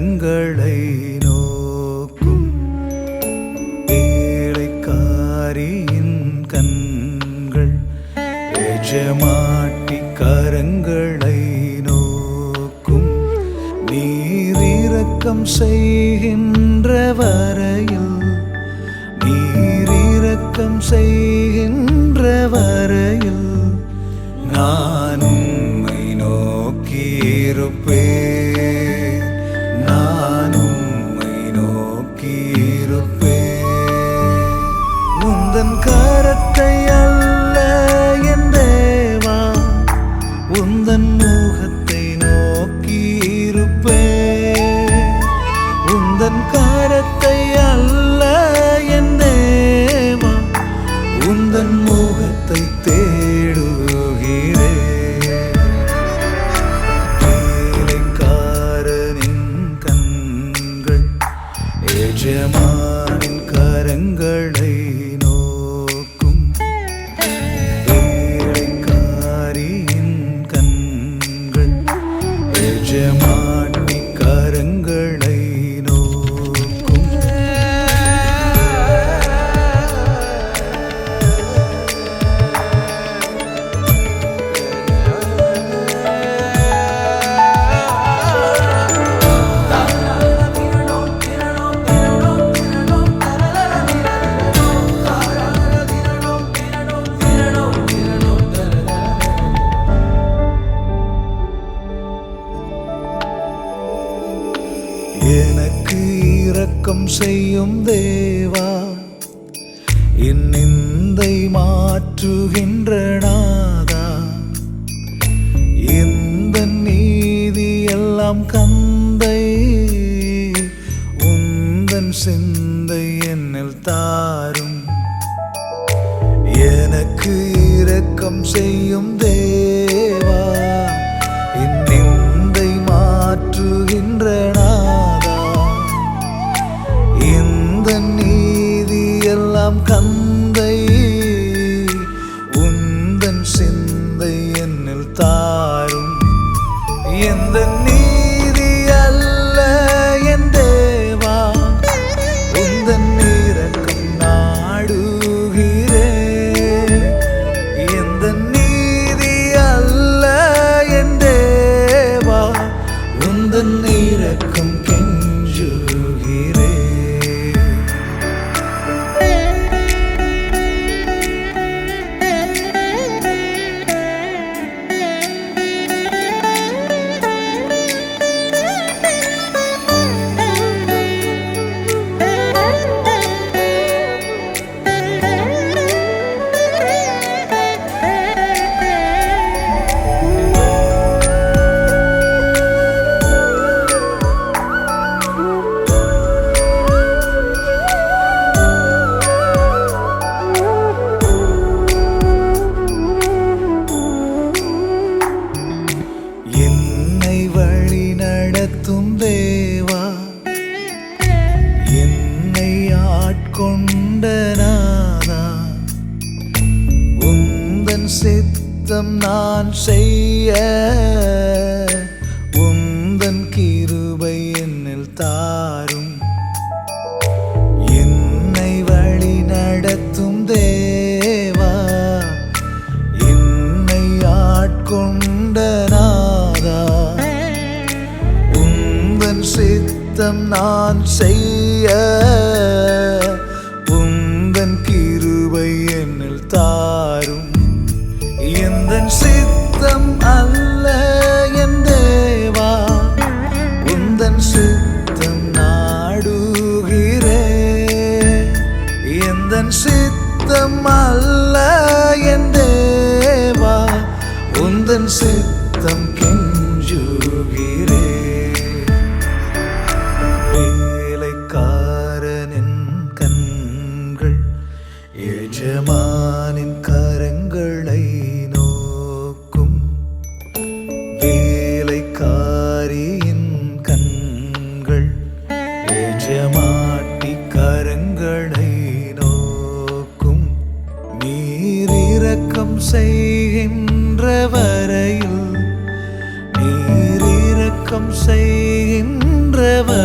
கரங்களை நோக்கும் ஏழைக்காரியின் கண்கள் எஜமாட்டி கரங்களை நோக்கும். நீரிறக்கம் செய்கின்ற வரையில் நீரிறக்கம் செய்கின்ற வரையில் கரத்தை அல்ல என் உந்தன் முகத்தை நோக்கி இருப்பே உந்தன் கரத்தை அல்ல என் உந்தன் முகத்தை தேடுகிறே வேலைக்காரனின் கண்கள் எஜமானின் எஜமாட்டி கரங்களை செய்யும் தேவா என் நிந்தை மாற்றுகின்ற நாதா இந்த நீதி எல்லாம் கந்தை உந்தன் சிந்தை என்னில் தாரும். எனக்கு இரக்கம் செய்யும் எந்த சித்தம் நான் செய்ய உந்தன் கிருபை என்னில் தாரும். என்னை வழி நடத்தும் தேவா என்னை ஆட்கொண்ட நாதா. உந்தன் சித்தம் நான் செய்ய உந்தன் கிருபை என்னில் தாரும். சித்தம் அல்ல என் தேவா. உந்தன் சித்தம் நாடுகிறே. எந்தன் சித்தம் அல்ல என் தேவா. உந்தன் சித்தம் கெஞ்சுகிறே அவனை நோக்கும் நீரிறக்கம் செய்கின்ற வரையில் நீரிறக்கம் செய்கின்றவர்